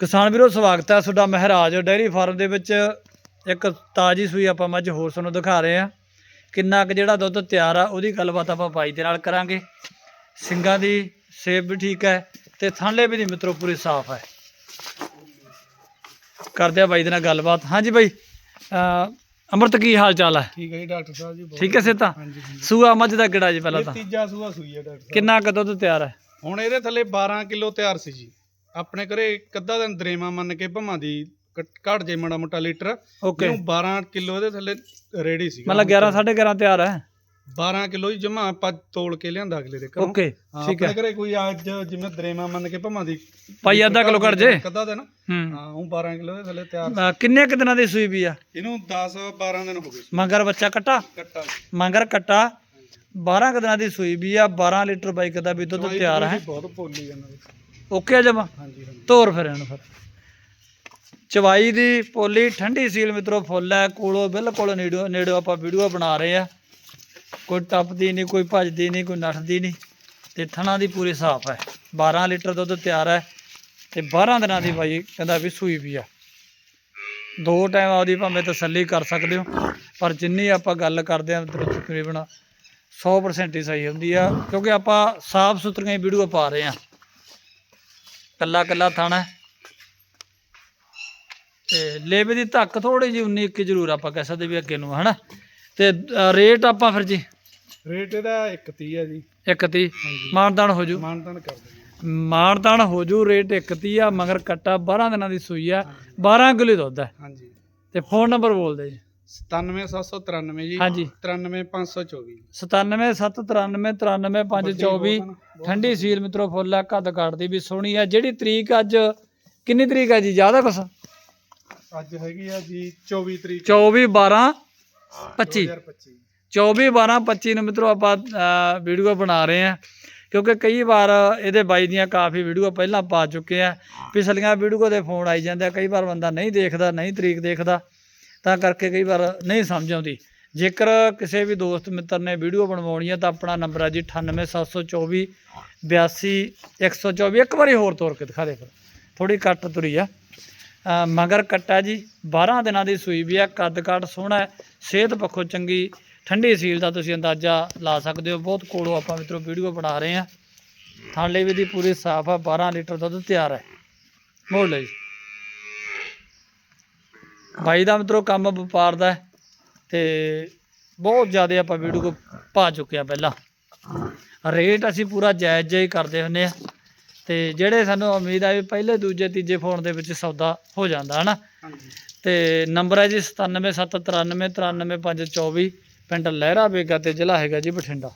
ਕਿਸਾਨ ਵੀਰੋ ਸਵਾਗਤ ਹੈ ਤੁਹਾਡਾ ਮਹਾਰਾਜ ਡੈਰੀ ਫਾਰਮ ਦੇ ਵਿੱਚ। ਇੱਕ ਤਾਜੀ ਸੂਈ ਆਪਾਂ ਮੱਝ ਹੋਰ ਤੁਹਾਨੂੰ ਦਿਖਾ ਰਹੇ ਆ ਕਿੰਨਾ ਕੁ ਜਿਹੜਾ ਦੁੱਧ ਤਿਆਰ ਆ ਉਹਦੀ ਗੱਲਬਾਤ ਆਪਾਂ ਬਾਈ ਦੇ ਨਾਲ ਕਰਾਂਗੇ। ਸਿੰਗਾਂ ਦੀ ਸੇਬ ਵੀ ਠੀਕ ਹੈ ਤੇ ਥਾਂਲੇ ਵੀ ਦੀ ਮਿੱਤਰੋ ਪੂਰੀ ਸਾਫ਼ ਹੈ। ਕਰਦੇ ਆ ਬਾਈ ਦੇ ਨਾਲ ਗੱਲਬਾਤ। ਹਾਂਜੀ ਬਾਈ ਅੰਮ੍ਰਿਤ ਕੀ ਹਾਲ ਚਾਲ ਹੈ? ਠੀਕ ਹੈ ਜੀ ਡਾਕਟਰ ਸਾਹਿਬ ਜੀ ਠੀਕ ਹੈ ਸੇਤਾ ਸੂਆ ਮੱਝ ਦਾ ਕਿਹੜਾ ਜੀ ਪਹਿਲਾਂ ਤਾਂ? ਤੀਜਾ ਸੂਆ ਸੂਈ ਹੈ ਡਾਕਟਰ ਸਾਹਿਬ। ਕਿੰਨਾ ਕੁ ਦੁੱਧ ਤਿਆਰ ਹੈ? ਹੁਣ ਇਹਦੇ ਥੱਲੇ 12 ਕਿਲੋ ਤਿਆਰ ਸੀ ਜੀ। ਆਪਣੇ ਘਰੇ ਇੱਕ ਅੱਧਾ ਦਿਨ ਦਰੇਵਾ ਮੰਨ ਕੇ ਭਮਾ ਦੀ ਘਟ- ਘੱਟ ਜੇ ਮਾੜਾ ਮੋਟਾ ਲੀਟਰ। ਓਕੇ। ਇਹਨੂੰ 12 ਕਿਲੋ ਇਹਦੇ ਥੱਲੇ ਰੈਡੀ ਸੀ ਮਤਲਬ 11 11.5 ਤਿਆਰ ਹੈ? 12 ਕਿਲੋ ਹੀ ਜਮਾ ਆਪਾਂ ਤੋਲ ਕੇ ਲਿਆਂਦਾ ਅਗਲੇ ਦੇ ਘਰੋਂ। ਓਕੇ ਹਾਂ, ਠੀਕ ਹੈ। ਆਪਣੇ ਘਰੇ ਕੋਈ ਅੱਜ ਜਿਵੇਂ ਦਰੇਵਾ ਮੰਨ ਕੇ ਭਮਾ ਦੀ ਭਾਈ ਅੱਧਾ ਕਿਲੋ ਘੱਟ ਜੇ। ਇੱਕ ਅੱਧਾ ਦਿਨ। ਹੂੰ। ਹਾਂ ਉਹ 12 ਕਿਲੋ ਦੇ ਥੱਲੇ ਤਿਆਰ ਅਹ ਕਿੰਨੇ ਕੁ ਦਿਨਾਂ ਦੀ ਸੂਈ ਵੀ ਆ? ਇਹਨੂੰ 10 12 ਦਿਨ ਹੋ ਗਏ ਮਗਰ ਬੱਚਾ ਕੱਟਾ? ਕੱਟਾ। ਮਗਰ ਕੱਟਾ। 12 ਕੁ ਦਿਨਾਂ ਦੀ ਸੂਈ ਵੀ ਆ 12 ਲੀਟਰ ਬਾਈਕ ਦਾ ਵੀ ਦੁੱਧ ਤਿਆਰ ਹੈ? ਬਹੁਤ ਭੋਲੀ ਇਹਨਾਂ ਦੀ। ਓਕੇ ਜਮਾ? ਹਾਂਜੀ ਹਾਂਜੀ। ਤੋਰ ਫਿਰ ਇਹਨੂੰ ਫਿਰ। ਚਵਾਈ ਦੀ ਪੋਲੀ ਠੰਡੀ ਸੀਲ ਮਿੱਤਰੋ ਫੁੱਲ ਹੈ ਕੋਲੋਂ ਬਿਲਕੁਲ ਨੇੜੋ ਨੇੜੋ ਆਪਾਂ ਵੀਡੀਓ ਬਣਾ ਰਹੇ ਆ। ਕੋਈ ਟੱਪਦੀ ਨਹੀਂ ਕੋਈ ਭੱਜਦੀ ਨਹੀਂ ਕੋਈ ਨੱਠਦੀ ਨਹੀਂ। ਤੇ ਥਣਾ ਦੀ ਪੂਰੀ ਸਾਫ਼ ਹੈ। 12 ਲੀਟਰ ਦੁੱਧ ਤਿਆਰ ਹੈ ਤੇ 12 ਦਿਨਾਂ ਦੀ ਬਾਈ ਕਹਿੰਦਾ ਵੀ ਸੂਈ ਵੀ ਆ। ਦੋ ਟਾਈਮ ਆਪਦੀ ਭਾਵੇਂ ਤਸੱਲੀ ਕਰ ਸਕਦੇ ਹੋ ਪਰ ਜਿੰਨੀ ਆਪਾਂ ਗੱਲ ਕਰਦੇ ਆ ਤਕਰੀਬਨ 100% ਹੀ ਸਹੀ ਹੁੰਦੀ ਆ। ਕਿਉਂਕਿ ਆਪਾਂ ਸਾਫ਼ ਸੁਥਰੀਆਂ ਵੀਡੀਓ ਪਾ ਰਹੇ ਆ ਕੱਲਾ ਕੱਲਾ ਥਾਣਾ। ਤੇ ਲੇਵੇ ਦੀ ਧੱਕ ਥੋੜੀ ਜਿਹੀ 19 21 ਜ਼ਰੂਰ ਆਪਾਂ ਕਹਿ ਸਕਦੇ ਵੀ ਅੱਗੇ ਨੂੰ ਹਨਾ? ਤੇ ਰੇਟ ਆਪਾਂ ਫਿਰ ਜੀ? ਰੇਟ ਇਹਦਾ 130 ਹੈ ਜੀ। 130 ਹਾਂਜੀ। ਮਾਨਦਾਨ ਹੋ ਜੂ? ਮਾਨਤਾਨ ਕਰ ਦਿੰਦੇ ਮਾਨਦਾਨ ਹੋ ਜੂ ਰੇਟ 130 ਆ ਮਗਰ ਕੱਟਾ 12 ਦਿਨਾਂ ਦੀ ਸੂਈ ਆ। 12 ਕਿਲੋ ਦੁੱਧ ਹੈ। ਹਾਂਜੀ। ਤੇ ਫੋਨ ਨੰਬਰ ਬੋਲ ਦੇ ਜੀ। 97793 ਜੀ। ਹਾਂਜੀ। 93524 9773993524 ਠੰਡੀ ਸੀਲ ਮਿੱਤਰੋ ਫੁੱਲ ਆ ਕੱਦ ਕੱਟਦੀ ਵੀ ਸੋਹਣੀ ਆ। ਜਿਹੜੀ ਤਰੀਕ ਅੱਜ ਕਿੰਨੀ ਤਰੀਕ ਆ ਜੀ? ਜ਼ਿਆਦਾ ਕੁਛ? ਅੱਜ ਹੈਗੀ ਆ ਜੀ 24 ਤਰੀਕ। 24 12 25 2025 24 12 25 ਨੂੰ ਮਿੱਤਰੋ ਆਪਾਂ ਵੀਡੀਓ ਬਣਾ ਰਹੇ ਆ। ਕਿਉਂਕਿ ਕਈ ਵਾਰ ਇਹਦੇ ਬਾਈ ਦੀਆਂ ਕਾਫੀ ਵੀਡੀਓ ਪਹਿਲਾਂ ਪਾ ਚੁੱਕੇ ਆ। ਪਿਛਲੀਆਂ ਵੀਡੀਓ ਦੇ ਫੋਨ ਆਈ ਜਾਂਦੇ ਆ। ਕਈ ਵਾਰ ਬੰਦਾ ਨਹੀਂ ਦੇਖਦਾ ਨਹੀਂ ਤਰੀਕ ਦੇਖਦਾ। ਤਾਂ ਕਰਕੇ ਕਈ ਵਾਰ ਨਹੀਂ ਸਮਝ ਆਉਂਦੀ। ਜੇਕਰ ਕਿਸੇ ਵੀ ਦੋਸਤ ਮਿੱਤਰ ਨੇ ਵੀਡੀਓ ਬਣਵਾਉਣੀ ਹੈ ਤਾਂ ਆਪਣਾ ਨੰਬਰ ਹੈ ਜੀ 98724 82 124 ਇੱਕ ਵਾਰੀ ਹੋਰ ਤੋਰ ਕੇ ਦਿਖਾ ਦੇ ਫਿਰ। ਥੋੜੀ ਕੱਟ ਤੁਰੀ ਆ। ਮਗਰ ਕੱਟਾ ਜੀ। 12 ਦਿਨਾਂ ਦੀ ਸੂਈ ਵੀ ਆ, ਕੱਦ ਕੱਟ ਸੋਹਣਾ ਹੈ, ਸਿਹਤ ਪੱਖੋਂ ਚੰਗੀ, ਠੰਡੀ ਸੀਲ ਦਾ ਤੁਸੀਂ ਅੰਦਾਜ਼ਾ ਲਾ ਸਕਦੇ ਹੋ। ਬਹੁਤ ਕੋਲੋਂ ਆਪਾਂ ਮਿੱਤਰੋ ਵੀਡੀਓ ਬਣਾ ਰਹੇ ਆ ਥਾਲੇ ਵੀ ਦੀ ਪੂਰੀ ਸਾਫ਼ ਆ 12 ਲੀਟਰ ਦੁੱਧ ਤਿਆਰ ਹੈ। ਮੋੜ ਲਈ ਬਾਈ ਦਾ ਮਿੱਤਰੋ ਕੰਮ ਵਪਾਰ ਦਾ ਤੇ ਬਹੁਤ ਜ਼ਿਆਦਾ ਆਪਾਂ ਵੀਡੀਓ ਪਾ ਚੁੱਕੇ ਆ ਪਹਿਲਾਂ। ਰੇਟ ਅਸੀਂ ਪੂਰਾ ਜਾਇਜ਼ ਹੀ ਕਰਦੇ ਹੁੰਨੇ ਆ ਤੇ ਜਿਹੜੇ ਸਾਨੂੰ ਉਮੀਦ ਆ ਵੀ ਪਹਿਲੇ ਦੂਜੇ ਤੀਜੇ ਫੋਨ ਦੇ ਵਿੱਚ ਸੌਦਾ ਹੋ ਜਾਂਦਾ ਹਨਾ? ਤੇ ਨੰਬਰ ਹੈ ਜੀ 9773993524 ਪਿੰਡ ਲਹਿਰਾ ਬੇਗਾ ਤੇ ਜ਼ਿਲ੍ਹਾ ਹੈਗਾ ਜੀ ਬਠਿੰਡਾ।